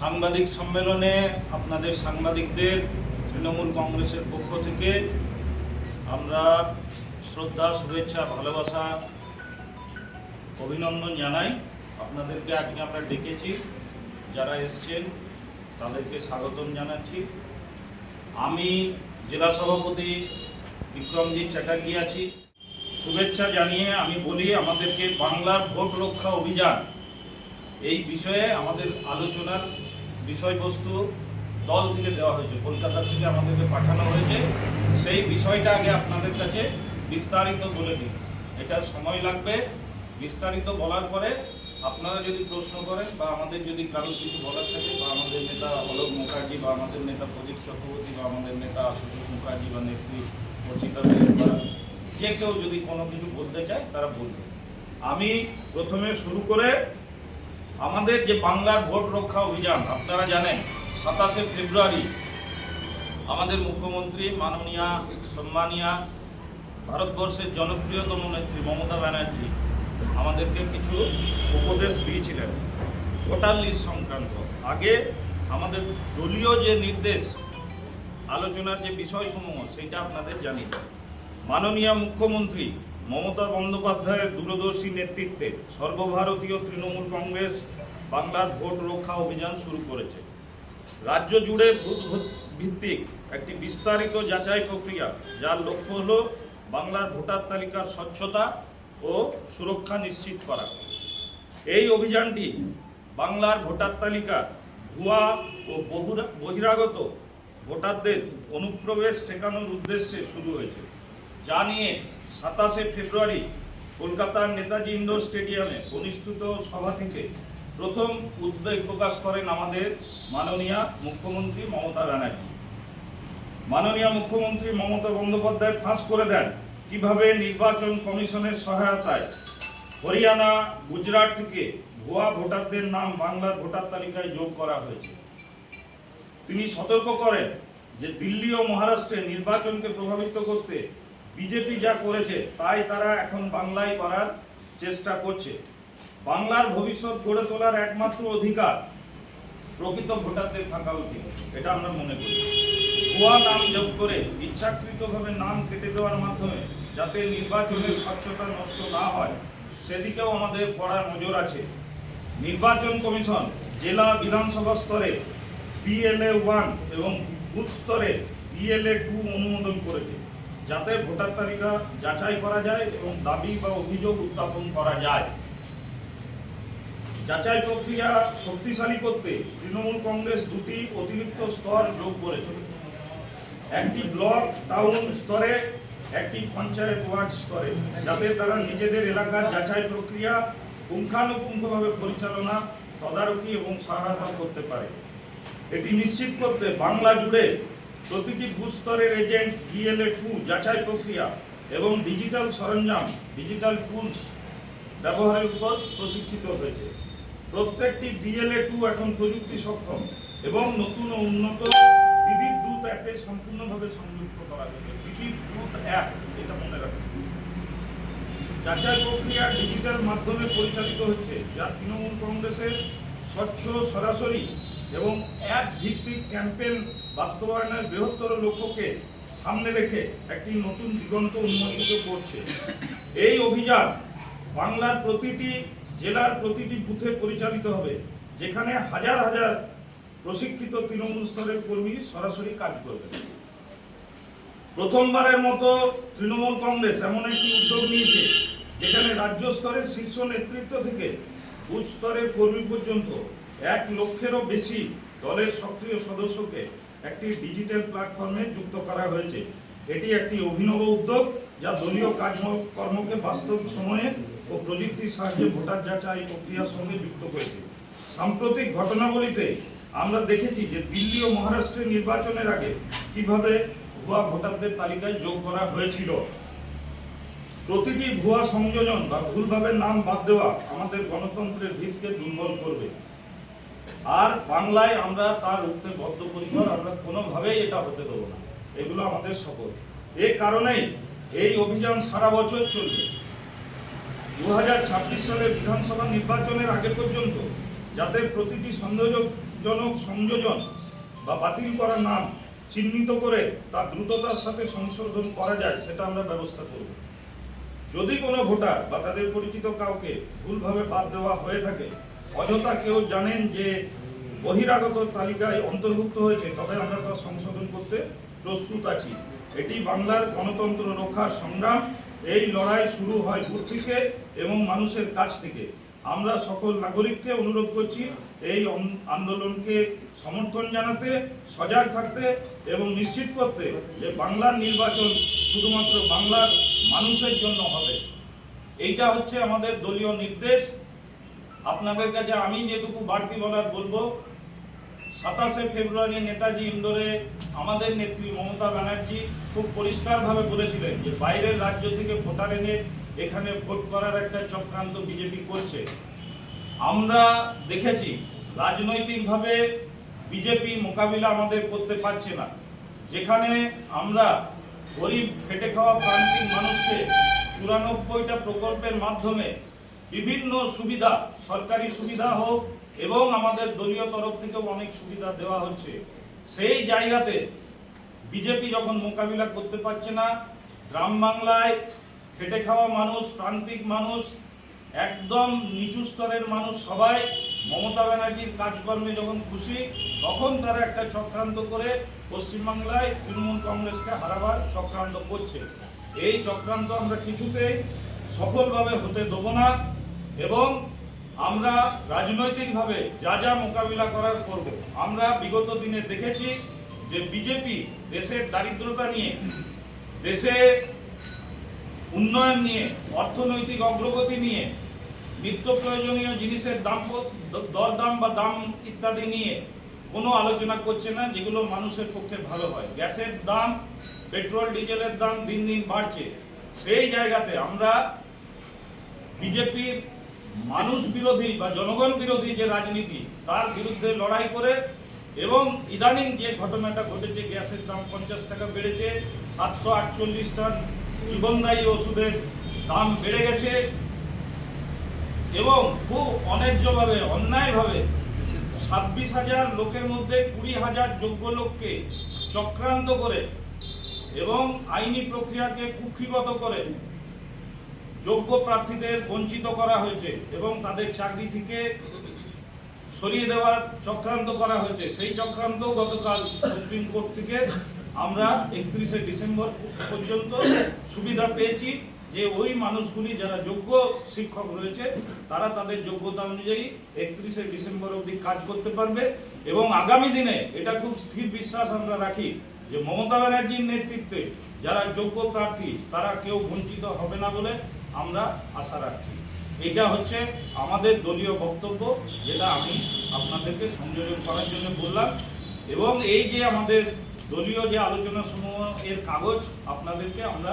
সাংবাদিক সম্মেলনে আপনাদের সাংবাদিকদের তৃণমূল কংগ্রেসের পক্ষ থেকে আমরা শ্রদ্ধা, শুভেচ্ছা, ভালোবাসা, অভিনন্দন জানাই। আপনাদেরকে আজকে আমরা ডেকেছি, যারা এসছেন, তাদেরকে স্বাগতম জানাচ্ছি। আমি জেলা সভাপতি বিক্রমজিৎ চ্যাটার্জি আছি। শুভেচ্ছা জানিয়ে আমি বলি, আমাদেরকে বাংলার ভোট রক্ষা অভিযান এই বিষয়ে আমাদের আলোচনার বিষয়বস্তু দল থেকে দেওয়া হয়েছে। কলকাতা থেকে আমাদেরকে পাঠানো হয়েছে। সেই বিষয়টা আগে আপনাদের কাছে বিস্তারিত বলে দিই। এটা সময় লাগবে। বিস্তারিত বলার পরে আপনারা যদি প্রশ্ন করেন বা আমাদের যদি কারোর কিছু বলার থাকে, বা আমাদের নেতা অলোক মুখার্জি, বা আমাদের নেতা প্রদীপ চক্রবর্তী, বা আমাদের নেতা আশুতোষ মুখার্জি, বা নেত্রী অর্চিতা বা যে কেউ যদি কোনো কিছু বলতে চায়, তারা বলবে। আমি প্রথমে শুরু করে আমাদের যে বাংলার ভোট রক্ষা অভিযান, আপনারা জানেন, সাতাশে ফেব্রুয়ারি আমাদের মুখ্যমন্ত্রী মাননীয়া, সম্মানিয়া ভারতবর্ষের জনপ্রিয়তম নেত্রী মমতা ব্যানার্জি আমাদেরকে কিছু উপদেশ দিয়েছিলেন ভোটার লিস্ট সংক্রান্ত। আগে আমাদের দলীয় যে নির্দেশ, আলোচনার যে বিষয়সমূহ, সেটা আপনাদের জানিয়ে মাননীয় মুখ্যমন্ত্রী মমতা বন্দ্যোপাধ্যায়ের দূরদর্শী নেতৃত্বে সর্বভারতীয় তৃণমূল কংগ্রেস বাংলার ভোট রক্ষা অভিযান শুরু করেছে। রাজ্য জুড়ে ভোট- ভিত্তিক একটি বিস্তারিত যাচাই প্রক্রিয়া, যার লক্ষ্য হল বাংলার ভোটার তালিকার স্বচ্ছতা ও সুরক্ষা নিশ্চিত করা। এই অভিযানটি বাংলার ভোটার তালিকা, ভুয়া ও বহিরাগত ভোটারদের অনুপ্রবেশ ঠেকানোর উদ্দেশ্যে শুরু হয়েছে। যা নিয়ে সাতাশে ফেব্রুয়ারি কলকাতার নেতাজি ইন্ডোর স্টেডিয়ামে অনুষ্ঠিত সভা থেকে প্রথম উদ্বেগ প্রকাশ করেন আমাদের মাননীয় মুখ্যমন্ত্রী মমতা ব্যানার্জি। মাননীয় মুখ্যমন্ত্রী মমতা বন্দ্যোপাধ্যায় ফাঁস করে দেন কীভাবে নির্বাচন কমিশনের সহায়তায় হরিয়ানা, গুজরাট থেকে ভুয়া ভোটারদের নাম বাংলার ভোটার তালিকায় যোগ করা হয়েছে। তিনি সতর্ক করেন যে দিল্লি ও মহারাষ্ট্রে নির্বাচনকে প্রভাবিত করতে বিজেপি যা করেছে, তাই তারা এখন বাংলায় করার চেষ্টা করছে। বাংলার ভবিষ্যৎ গড়ে তোলার একমাত্র অধিকার প্রকৃত ভোটারদের থাকা উচিত, এটা আমরা মনে করি। ভুয়া নাম যোগ করে ইচ্ছাকৃতভাবে নাম কেটে দেওয়ার মাধ্যমে যাতে নির্বাচনের স্বচ্ছতা নষ্ট না হয়, সেদিকেও আমাদের কড়া নজর আছে। নির্বাচন কমিশন জেলা বিধানসভা স্তরে বিএলএ ওয়ান এবং বুথ স্তরে বিএলএ টু অনুমোদন করেছে। যাতে ভোটার তালিকা যাচাই করা যায় এবং দাবি বা অভিযোগ উত্থাপন করা যায়। যাচাই প্রক্রিয়া শক্তিশালী করতে তৃণমূল কংগ্রেস দুটি অতিরিক্ত স্তর যোগ করেছে। একটি ব্লক, টাউন স্তরে, একটি পঞ্চায়েত ওয়ার্ড স্তরে, যাতে তারা নিজেদের এলাকার যাচাই প্রক্রিয়া পুঙ্খানুপুঙ্খভাবে পরিচালনা, তদারকি এবং সহায়তা করতে পারে। এটি নিশ্চিত করতে বাংলা জুড়ে প্রতিটি বুথ স্তরের এজেন্ট বিএলএ টু যাচাই প্রক্রিয়া এবং ডিজিটাল সরঞ্জাম, ডিজিটাল টুলস ব্যবহারের উপর প্রশিক্ষিত হয়েছে। প্রত্যেকটি বিএলএ টু এখন প্রযুক্তি সক্ষম এবং নতুন ও উন্নত দিদির দূত অ্যাপে সম্পূর্ণভাবে সংযুক্ত করা হয়েছে। দিদির দূত অ্যাপ, এটা মনে রাখবেন যাচাই প্রক্রিয়া ডিজিটাল মাধ্যমে পরিচালিত হচ্ছে, যা তৃণমূল কংগ্রেসের স্বচ্ছ সরাসরি এবং অ্যাপ ভিত্তিক ক্যাম্পেন বাস্তবায়নের বৃহত্তর লক্ষ্যকে সামনে রেখে একটি নতুন দিগন্ত উন্মোচিত করছে। এই অভিযান বাংলার প্রতিটি জেলার প্রতিটি বুথে পরিচালিত হবে, যেখানে হাজার হাজার প্রশিক্ষিত তৃণমূল স্তরের কর্মী সরাসরি কাজ করবে। প্রথমবারের মতো তৃণমূল কংগ্রেস এমন একটি উদ্যোগ নিয়েছে, যেখানে রাজ্য স্তরের শীর্ষ নেতৃত্ব থেকে বুথ স্তরের কর্মী পর্যন্ত এক লক্ষেরও বেশি দলের সক্রিয় সদস্যকে একটি ডিজিটাল প্ল্যাটফর্মে যুক্ত করা হয়েছে। এটি একটি অভিনব উদ্যোগ যা দলীয় কাজকর্মকে বাস্তব সময়ে ও প্রযুক্তির সাহায্যে ভোটার যাচাই প্রক্রিয়ার সঙ্গে যুক্ত করেছে। সাম্প্রতিক ঘটনাবলীতে আমরা দেখেছি যে দিল্লি ও মহারাষ্ট্রের নির্বাচনের আগে কীভাবে ভুয়া ভোটারদের তালিকায় যোগ করা হয়েছিল। প্রতিটি ভুয়া সংযোজন বা ভুলভাবে নাম বাদ দেওয়া আমাদের গণতন্ত্রের ভিতকে দুর্বল করবে। আর বাংলায় আমরা তার উঠতে বদ্ধপরিকর আমরা কোনোভাবেই এটা হতে দেবো না। এগুলো আমাদের শপথ। এ কারণেই এই অভিযান সারা বছর চলবে। দু হাজার ছাব্বিশ সালের বিধানসভা নির্বাচনের আগে পর্যন্ত যাতে প্রতিটি সন্দেহজনক সংযোজন বা বাতিল করা নাম চিহ্নিত করে তা দ্রুততার সাথে সংশোধন করা যায়, সেটা আমরা ব্যবস্থা করব। যদি কোনো ভোটার বা তাদের পরিচিত কাউকে ভুলভাবে বাদ দেওয়া হয়ে থাকে অযথা কেউ জানেন যে বহিরাগত তালিকায় অন্তর্ভুক্ত হয়েছে, তবে আমরা তা সংশোধন করতে প্রস্তুত আছি। এটি বাংলার গণতন্ত্র রক্ষার সংগ্রাম, এই লড়াই শুরু হয় দূর থেকে এবং মানুষের কাছ থেকে। আমরা সকল নাগরিককে অনুরোধ করছি এই আন্দোলনকে সমর্থন জানাতে, সজাগ থাকতে এবং নিশ্চিত করতে যে বাংলার নির্বাচন শুধুমাত্র বাংলার মানুষের জন্য হবে। এইটা হচ্ছে আমাদের দলীয় নির্দেশ। আপনাদের কাছে আমি যেটুকু বাড়তি বলার বলব, সাতাশে ফেব্রুয়ারি নেতাজি ইন্দোরে আমাদের নেত্রী মমতা ব্যানার্জি খুব পরিষ্কারভাবে বলেছিলেন যে বাইরের রাজ্য থেকে ভোটার এনে এখানে ভোট করার একটা চক্রান্ত বিজেপি করছে। আমরা দেখেছি, রাজনৈতিকভাবে বিজেপি মোকাবিলা আমাদের করতে পারছে না। যেখানে আমরা গরিব, খেটে খাওয়া প্রান্তিক মানুষকে চুরানব্বইটা প্রকল্পের মাধ্যমে বিভিন্ন সুবিধা, সরকারি সুবিধা হোক এবং আমাদের দলীয় তরফ থেকেও অনেক সুবিধা দেওয়া হচ্ছে। সেই জায়গাতে বিজেপি যখন মোকাবিলা করতে পারছে না, গ্রাম বাংলায় খেটে খাওয়া মানুষ, প্রান্তিক মানুষ, একদম নিচু স্তরের মানুষ সবাই মমতা ব্যানার্জির কাজকর্মে যখন খুশি, তখন তারা একটা চক্রান্ত করে পশ্চিমবাংলায় তৃণমূল কংগ্রেসকে হারাবার চক্রান্ত করছে। এই চক্রান্ত আমরা কিছুতেই সফলভাবে হতে দেবো না। এবং আমরা রাজনৈতিকভাবে যা যা মোকাবিলা করার করব। আমরা বিগত দিনে দেখেছি যে বিজেপি দেশের দারিদ্রতা নিয়ে, দেশে উন্নয়ন নিয়ে, অর্থনৈতিক অগ্রগতি নিয়ে, নিত্য প্রয়োজনীয় জিনিসের দাম দরদাম বা দাম ইত্যাদি নিয়ে কোনো আলোচনা করছে না, যেগুলো মানুষের পক্ষে ভালো হয়। গ্যাসের দাম, পেট্রোল, ডিজেলের দাম দিন দিন বাড়ছে। সেই জায়গাতে আমরা বিজেপির মানুষ বিরোধী বা জনগণ বিরোধী যে রাজনীতি, তার বিরুদ্ধে লড়াই করে এবং ইদানিং যে ঘটনাটা ঘটেছে, গ্যাসের দাম পঞ্চাশ টাকা বেড়েছে, সাতশো আটচল্লিশটা জীবনদায়ী ওষুধের দাম বেড়ে গেছে এবং খুব অন্যায্যভাবে, অন্যায়ভাবে ছাব্বিশ হাজার লোকের মধ্যে কুড়ি হাজার যোগ্য লোককে চক্রান্ত করে এবং আইনি প্রক্রিয়াকে কুক্ষিগত করে যোগ্য প্রার্থীদের বঞ্চিত করা হয়েছে এবং তাদের চাকরি থেকে সরিয়ে দেওয়ার চক্রান্ত করা হয়েছে। সেই চক্রান্ত গতকাল সুপ্রিম কোর্ট থেকে আমরা একত্রিশে ডিসেম্বর পর্যন্ত সুবিধা পেয়েছি যে ওই মানুষগুলি যারা যোগ্য শিক্ষক রয়েছে, তারা তাদের যোগ্যতা অনুযায়ী একত্রিশে ডিসেম্বর অবধি কাজ করতে পারবে এবং আগামী দিনে এটা খুব স্থির বিশ্বাস আমরা রাখি যে মমতা ব্যানার্জির নেতৃত্বে যারা যোগ্য প্রার্থী, তারা কেউ বঞ্চিত হবে না বলে আমরা আশা রাখছি। এটা হচ্ছে আমাদের দলীয় বক্তব্য, যেটা আমি আপনাদেরকে সংযোজন করার জন্য বললাম। এবং এই যে আমাদের দলীয় যে আলোচনা সমূহ এর কাগজ, আপনাদেরকে আমরা